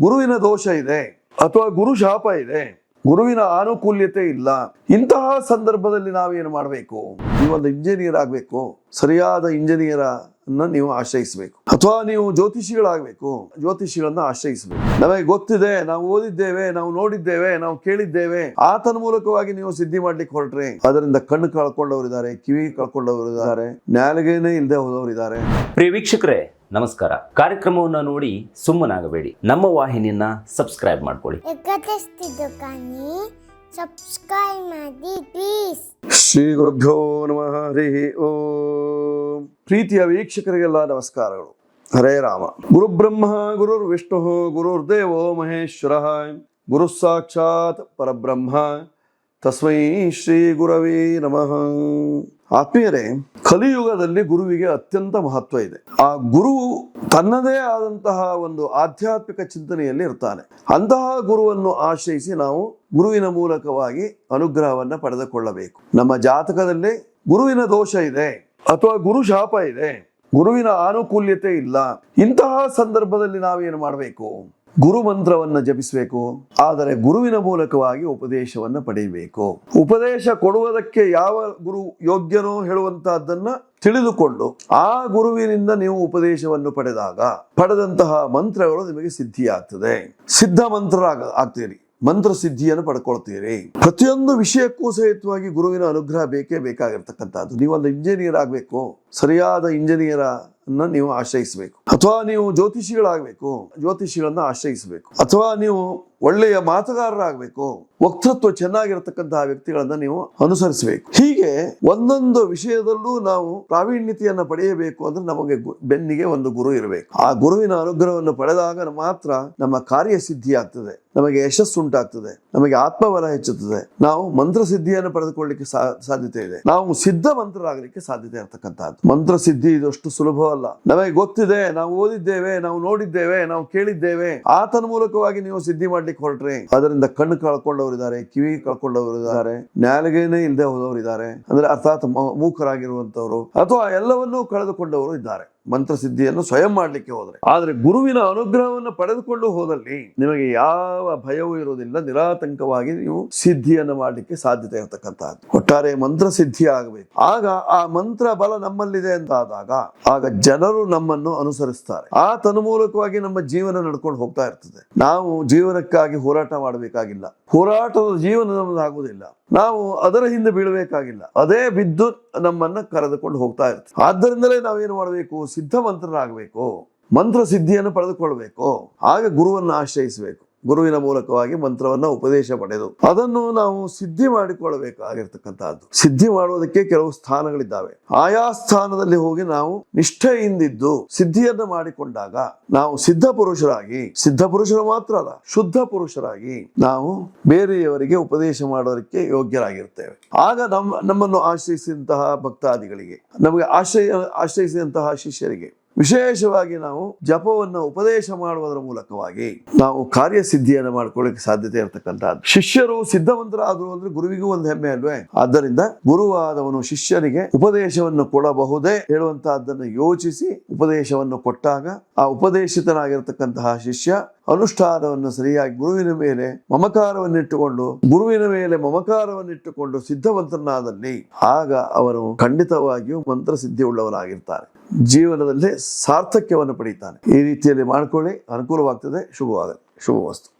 ಗುರುವಿನ ದೋಷ ಇದೆ ಅಥವಾ ಗುರು ಶಾಪ ಇದೆ, ಗುರುವಿನ ಆನುಕೂಲ್ಯತೆ ಇಲ್ಲ. ಇಂತಹ ಸಂದರ್ಭದಲ್ಲಿ ನಾವೇನು ಮಾಡಬೇಕು? ನೀವೊಂದು ಇಂಜಿನಿಯರ್ ಆಗಬೇಕು. ಸರಿಯಾದ ಇಂಜಿನಿಯರ್ ನೀವು ಆಶ್ರಯಿಸಬೇಕು. ಅಥವಾ ನೀವು ಜ್ಯೋತಿಷಿಗಳಾಗಬೇಕು. ಜ್ಯೋತಿಷಿಗಳನ್ನ ಆಶ್ರಯಿಸಬೇಕು. ನಮಗೆ ಗೊತ್ತಿದೆ, ನಾವು ಓದಿದ್ದೇವೆ, ನಾವು ನೋಡಿದ್ದೇವೆ, ನಾವು ಕೇಳಿದ್ದೇವೆ. ಆತನ ಮೂಲಕವಾಗಿ ನೀವು ಸಿದ್ಧಿ ಮಾಡ್ಲಿಕ್ಕೆ ಹೊರಟ್ರಿ, ಅದರಿಂದ ಕಣ್ಣು ಕಳ್ಕೊಂಡವರಿದ್ದಾರೆ, ಕಿವಿ ಕಳ್ಕೊಂಡವರಿದ್ದಾರೆ ನ್ಯಾಲಗೇನೆ ಇಲ್ಲದೆ ಹೋದವರಿದ್ದಾರೆ. ಪ್ರಿಯ ವೀಕ್ಷಕರೇ ನಮಸ್ಕಾರ. ಕಾರ್ಯಕ್ರಮವನ್ನು ನೋಡಿ ಸುಮ್ಮನಾಗಬೇಡಿ. ನಮ್ಮ ವಾಹಿನಿಯನ್ನ ಸಬ್ಸ್ಕ್ರೈಬ್ ಮಾಡ್ಕೊಳ್ಳಿ. ಸಬ್ಸ್ಕ್ರೈಬ್ ಮಾಡಿ ಪ್ಲೀಸ್ ಶ್ರೀ ಗುರುಭ್ಯೋ ನಮಃ ಹರಿ ಓಂ. ಪ್ರೀತಿಯ ವೀಕ್ಷಕರಿಗೆಲ್ಲ ನಮಸ್ಕಾರಗಳು. ಹರೇ ರಾಮ. ಗುರುಬ್ರಹ್ಮ ಗುರುರ್ ವಿಷ್ಣು ಗುರುರ್ ದೇವೋ ಮಹೇಶ್ವರ. ಗುರು ಸಾಕ್ಷಾತ್ ಪರಬ್ರಹ್ಮ. ತಸ್ಮೈ ಶ್ರೀ ಗುರವೇ ನಮಃ. ಆತ್ಮೀಯರೇ, ಕಲಿಯುಗದಲ್ಲಿ ಗುರುವಿಗೆ ಅತ್ಯಂತ ಮಹತ್ವ ಇದೆ. ಆ ಗುರು ತನ್ನದೇ ಆದಂತಹ ಒಂದು ಆಧ್ಯಾತ್ಮಿಕ ಚಿಂತನೆಯಲ್ಲಿ ಇರ್ತಾನೆ. ಅಂತಹ ಗುರುವನ್ನು ಆಶ್ರಯಿಸಿ ನಾವು ಗುರುವಿನ ಮೂಲಕವಾಗಿ ಅನುಗ್ರಹವನ್ನ ಪಡೆದುಕೊಳ್ಳಬೇಕು. ನಮ್ಮ ಜಾತಕದಲ್ಲಿ ಗುರುವಿನ ದೋಷ ಇದೆ ಅಥವಾ ಗುರು ಶಾಪ ಇದೆ. ಗುರುವಿನ ಆನುಕೂಲ್ಯತೆ ಇಲ್ಲ. ಇಂತಹ ಸಂದರ್ಭದಲ್ಲಿ ನಾವೇನು ಮಾಡಬೇಕು? ಗುರು ಮಂತ್ರವನ್ನ ಜಪಿಸಬೇಕು, ಆದರೆ ಗುರುವಿನ ಮೂಲಕವಾಗಿ ಉಪದೇಶವನ್ನ ಪಡೆಯಬೇಕು ಉಪದೇಶ ಕೊಡುವುದಕ್ಕೆ ಯಾವ ಗುರು ಯೋಗ್ಯನೋ ಹೇಳುವಂತಹದ್ದನ್ನ ತಿಳಿದುಕೊಂಡು ಆ ಗುರುವಿನಿಂದ ನೀವು ಉಪದೇಶವನ್ನು ಪಡೆದಾಗ ಪಡೆದಂತಹ ಮಂತ್ರಗಳು ನಿಮಗೆ ಸಿದ್ಧಿಯಾಗ್ತದೆ. ಸಿದ್ಧ ಮಂತ್ರ ಆಗ್ತೀರಿ, ಮಂತ್ರ ಸಿದ್ಧಿಯನ್ನು ಪಡ್ಕೊಳ್ತೀರಿ. ಪ್ರತಿಯೊಂದು ವಿಷಯಕ್ಕೂ ಸಹಿತವಾಗಿ ಗುರುವಿನ ಅನುಗ್ರಹ ಬೇಕೇ ಬೇಕಾಗಿರ್ತಕ್ಕಂಥದ್ದು. ನೀವೊಂದು ಇಂಜಿನಿಯರ್ ಆಗಬೇಕು, ಸರಿಯಾದ ಇಂಜಿನಿಯರ್ ನೀವು ಆಶ್ರಯಿಸಬೇಕು. ಅಥವಾ ನೀವು ಜ್ಯೋತಿಷಿಗಳಾಗಬೇಕು. ಜ್ಯೋತಿಷಿಗಳನ್ನ ಆಶ್ರಯಿಸಬೇಕು. ಅಥವಾ ನೀವು ಒಳ್ಳೆಯ ಮಾತುಗಾರರಾಗಬೇಕು, ವಕ್ತೃತ್ವ ಚೆನ್ನಾಗಿರತಕ್ಕಂತಹ ವ್ಯಕ್ತಿಗಳನ್ನ ನೀವು ಅನುಸರಿಸಬೇಕು. ಹೀಗೆ ಒಂದೊಂದು ವಿಷಯದಲ್ಲೂ ನಾವು ಪ್ರಾವೀಣ್ಯತೆಯನ್ನು ಪಡೆಯಬೇಕು ಅಂದ್ರೆ ನಮಗೆ ಬೆನ್ನಿಗೆ ಒಂದು ಗುರು ಇರಬೇಕು. ಆ ಗುರುವಿನ ಅನುಗ್ರಹವನ್ನು ಪಡೆದಾಗ ಮಾತ್ರ ನಮ್ಮ ಕಾರ್ಯ ಸಿದ್ಧಿ ಆಗ್ತದೆ ನಮಗೆ ಯಶಸ್ಸು ಉಂಟಾಗ್ತದೆ. ನಮಗೆ ಆತ್ಮಬಲ ಹೆಚ್ಚುತ್ತದೆ. ನಾವು ಮಂತ್ರ ಸಿದ್ಧಿಯನ್ನು ಪಡೆದುಕೊಳ್ಳಿಕ್ಕೆ ಸಾ- ಸಾಧ್ಯತೆ ಇದೆ. ನಾವು ಸಿದ್ಧ ಮಂತ್ರರಾಗಲಿಕ್ಕೆ ಸಾಧ್ಯತೆ ಇರತಕ್ಕಂತಹದ್ದು ಮಂತ್ರ ಸಿದ್ಧಿ ಇದಷ್ಟು ಸುಲಭವಲ್ಲ. ನಮಗೆ ಗೊತ್ತಿದೆ, ನಾವು ಓದಿದ್ದೇವೆ, ನಾವು ನೋಡಿದ್ದೇವೆ, ನಾವು ಕೇಳಿದ್ದೇವೆ. ಆತನ ಮೂಲಕವಾಗಿ ನೀವು ಸಿದ್ಧಿ ಮಾಡ್ಲಿಕ್ಕೆ ಹೊರಟ್ರಿ ಅದರಿಂದ ಕಣ್ಣು ಕಳ್ಕೊಂಡವರಿದ್ದಾರೆ, ಕಿವಿ ಕಳ್ಕೊಂಡವರಿದ್ದಾರೆ ನ್ಯಾಲಗೇನೆ ಇಲ್ಲದೆ ಹೋದವರಿದ್ದಾರೆ. ಅಂದ್ರೆ ಅರ್ಥಾತ್ ಮೂಕರಾಗಿರುವಂತವರು ಅಥವಾ ಎಲ್ಲವನ್ನೂ ಕಳೆದುಕೊಂಡವರು ಇದ್ದಾರೆ. ಮಂತ್ರ ಸಿದ್ಧಿಯನ್ನು ಸ್ವಯಂ ಮಾಡ್ಲಿಕ್ಕೆ ಹೋದರೆ. ಆದರೆ ಗುರುವಿನ ಅನುಗ್ರಹವನ್ನು ಪಡೆದುಕೊಂಡು ಹೋದಲ್ಲಿ ನಿಮಗೆ ಯಾವ ಭಯವೂ ಇರುವುದಿಲ್ಲ. ನಿರಾತಂಕವಾಗಿ ನೀವು ಸಿದ್ಧಿಯನ್ನು ಮಾಡಲಿಕ್ಕೆ ಸಾಧ್ಯತೆ ಇರತಕ್ಕಂತಹದ್ದು. ಒಟ್ಟಾರೆ ಮಂತ್ರ ಸಿದ್ಧಿ ಆಗಬೇಕು. ಆಗ ಆ ಮಂತ್ರ ಬಲ ನಮ್ಮಲ್ಲಿದೆ ಆದಾಗ ಆಗ ಜನರು ನಮ್ಮನ್ನು ಅನುಸರಿಸ್ತಾರೆ. ಆ ತನ್ಮೂಲಕವಾಗಿ ನಮ್ಮ ಜೀವನ ನಡ್ಕೊಂಡು ಹೋಗ್ತಾ ಇರ್ತದೆ. ನಾವು ಜೀವನಕ್ಕಾಗಿ ಹೋರಾಟ ಮಾಡಬೇಕಾಗಿಲ್ಲ. ಹೋರಾಟದ ಜೀವನ ನಮ್ಮದು ಆಗುವುದಿಲ್ಲ ನಾವು ಅದರ ಹಿಂದೆ ಬೀಳಬೇಕಾಗಿಲ್ಲ. ಅದೇ ಬಿದ್ದು ನಮ್ಮನ್ನ ಕರೆದುಕೊಂಡು ಹೋಗ್ತಾ ಇರ್ತದೆ ಆದ್ದರಿಂದಲೇ ನಾವೇನು ಮಾಡಬೇಕು? ಸಿದ್ಧ ಮಂತ್ರರಾಗಬೇಕು. ಮಂತ್ರ ಸಿದ್ಧಿಯನ್ನು ಪಡೆದುಕೊಳ್ಬೇಕು ಆಗ ಗುರುವನ್ನು ಆಶ್ರಯಿಸಬೇಕು. ಗುರುವಿನ ಮೂಲಕವಾಗಿ ಮಂತ್ರವನ್ನ ಉಪದೇಶ ಪಡೆದು ಅದನ್ನು ನಾವು ಸಿದ್ಧಿ ಮಾಡಿಕೊಳ್ಳಬೇಕಾಗಿರ್ತಕ್ಕಂತಹದ್ದು ಸಿದ್ಧಿ ಮಾಡುವುದಕ್ಕೆ ಕೆಲವು ಸ್ಥಾನಗಳಿದ್ದಾವೆ. ಆಯಾ ಸ್ಥಾನದಲ್ಲಿ ಹೋಗಿ ನಾವು ನಿಷ್ಠೆಯಿಂದಿದ್ದು ಸಿದ್ಧಿಯನ್ನ ಮಾಡಿಕೊಂಡಾಗ ನಾವು ಸಿದ್ಧ ಪುರುಷರಾಗಿ, ಸಿದ್ಧ ಪುರುಷರು ಮಾತ್ರ ಅಲ್ಲ, ಶುದ್ಧ ಪುರುಷರಾಗಿ ನಾವು ಬೇರೆಯವರಿಗೆ ಉಪದೇಶ ಮಾಡೋದಕ್ಕೆ ಯೋಗ್ಯರಾಗಿರ್ತೇವೆ. ಆಗ ನಮ್ಮ ನಮ್ಮನ್ನು ಆಶ್ರಯಿಸಿದಂತಹ ಭಕ್ತಾದಿಗಳಿಗೆ, ನಮಗೆ ಆಶ್ರಯ, ಆಶ್ರಯಿಸಿದಂತಹ ಶಿಷ್ಯರಿಗೆ ವಿಶೇಷವಾಗಿ ನಾವು ಜಪವನ್ನು ಉಪದೇಶ ಮಾಡುವುದರ ಮೂಲಕವಾಗಿ ನಾವು ಕಾರ್ಯಸಿದ್ಧಿಯನ್ನು ಮಾಡ್ಕೊಳ್ಳಿಕ್ಕೆ ಸಾಧ್ಯತೆ ಇರತಕ್ಕಂಥದ್ದು ಶಿಷ್ಯರು ಸಿದ್ಧವಂತರಾದರು ಅಂದ್ರೆ ಗುರುವಿಗೂ ಒಂದು ಹೆಮ್ಮೆ ಅಲ್ವೇ? ಆದ್ದರಿಂದ ಗುರುವಾದವನು ಶಿಷ್ಯನಿಗೆ ಉಪದೇಶವನ್ನು ಕೊಡಬಹುದೇ ಹೇಳುವಂತಹದ್ದನ್ನು ಯೋಚಿಸಿ ಉಪದೇಶವನ್ನು ಕೊಟ್ಟಾಗ ಆ ಉಪದೇಶಿತನಾಗಿರ್ತಕ್ಕಂತಹ ಶಿಷ್ಯ ಅನುಷ್ಠಾನವನ್ನು ಸರಿಯಾಗಿ ಗುರುವಿನ ಮೇಲೆ ಮಮಕಾರವನ್ನಿಟ್ಟುಕೊಂಡು, ಗುರುವಿನ ಮೇಲೆ ಮಮಕಾರವನ್ನಿಟ್ಟುಕೊಂಡು ಸಿದ್ಧವಂತನಾದಲ್ಲಿ ಆಗ ಅವನು ಖಂಡಿತವಾಗಿಯೂ ಮಂತ್ರ ಸಿದ್ಧಿ ಉಳ್ಳವನಾಗಿರ್ತಾನೆ ಜೀವನದಲ್ಲಿ ಸಾರ್ಥಕ್ಯವನ್ನು ಪಡೀತಾನೆ ಈ ರೀತಿಯಲ್ಲಿ ಮಾಡ್ಕೊಳ್ಳಿ ಅನುಕೂಲವಾಗ್ತದೆ. ಶುಭ ಶುಭವಸ್ತು